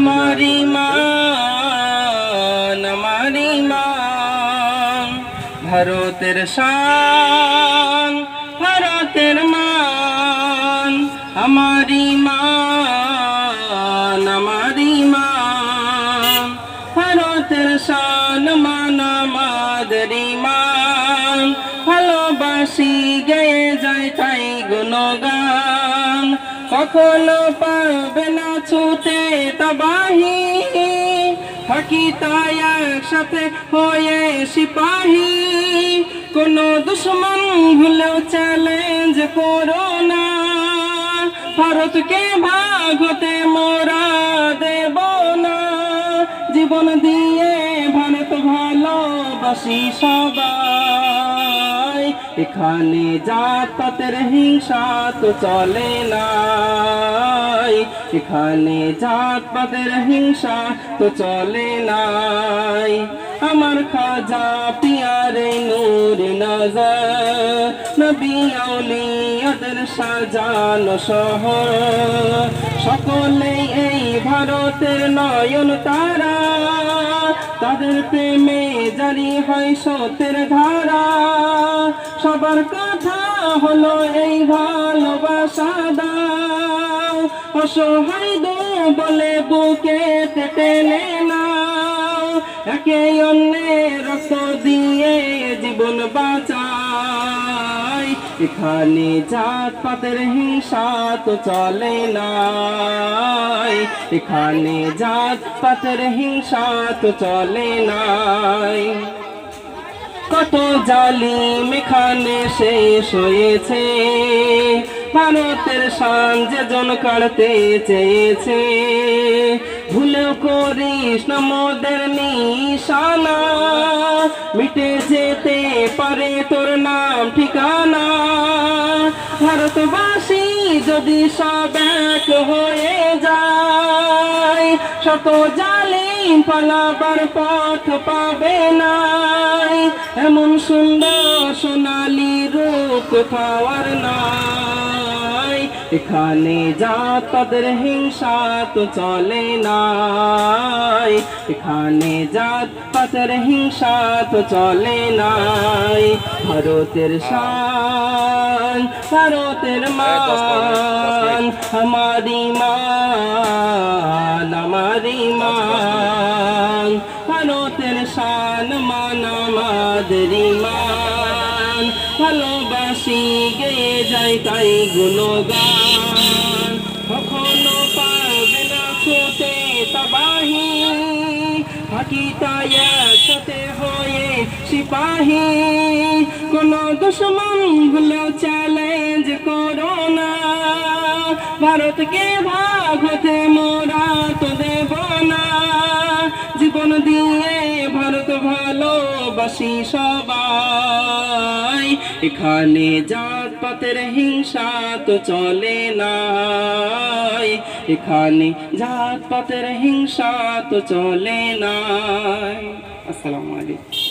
আমার ইমান আমার ইমান ভারতের শান, ভারতের মান, আমার ইমান আমার ইমান ভারতের শান মান, আমাদের ইমান, ভালোবাসি গেয়ে যায় তাই গুণগান। কখনো পারবে না ছুটে তবাহি। থাকি তাই একসাথে হয়ে সিপাহী। কোন দুশ্মন ভুলেও চ্যালেঞ্জ করো না। ভারতকে ভাগ হতে মোরা দেব না। জীবন দিয়ে ভারত ভালোবাসি সবাই। এখানে জাত পাতের হিংসা তো চলে নাই। এখানে জাত পাতের হিংসা তো চলে নাই। আমার খাজা পিয়ারে নূর নজর, নবী আউলিয়াদের সাজানো শহর। সকলেই এই ভারতের নয়ন তারা। তাদের প্রেমে জারি হয় সতের ধারা। সবার কথা হলো এই ভালোবাসা দাও। অসহায় দো বলে বুকে টেনে নাও। একে অন্যের রক্ত দিয়ে জীবন বাঁচাই এখানে জাত পাতের হিংসা তো চলে নাই। এখানে জাত পাতের হিংসা তো চলে নাই। কত জালিম এখানে শেষ হয়েছে। ভারতের সাঞ্জে জন কাড়তে চেয়েছে। করিস না মোদের নিশানা। মিটে যেতে পারে তোর নাম, ঠিকানা। ভারতবাসী যদি সব এক হয়ে যায়, শত জালিম পালাবার পথ পাবে নাই। এমন সুন্দর সোনালি রূপ কোথাও আর নাই। এখানে জাত তাদের হিংসা তো চলে নাই। এখানে জাত পাতের হিংসা তো চলে নাই। ভারতের শান ভারতের মান আমারি মান আমারি মান। ভারতের শান মান আমাদের মান। ভালোবাসি গেয়ে যাই তাই গুণগান। কখনো পারবে না ছোটে তবাহি। ফাঁকি তাই একসাথে হয়ে সিপাহী। কোন দুশ্মন ভুলেও চ্যালেঞ্জ করো না। ভারতকে ভাগ হতে মোরা তো দেব না। জীবন দিয়ে ভারত ভালোবাসি সবাই। এখানে জাত পাতের হিংসা তো চলে নাই। এখানে জাত পাতের হিংসা তো চলে নাই। আসসালামু আলাইকুম।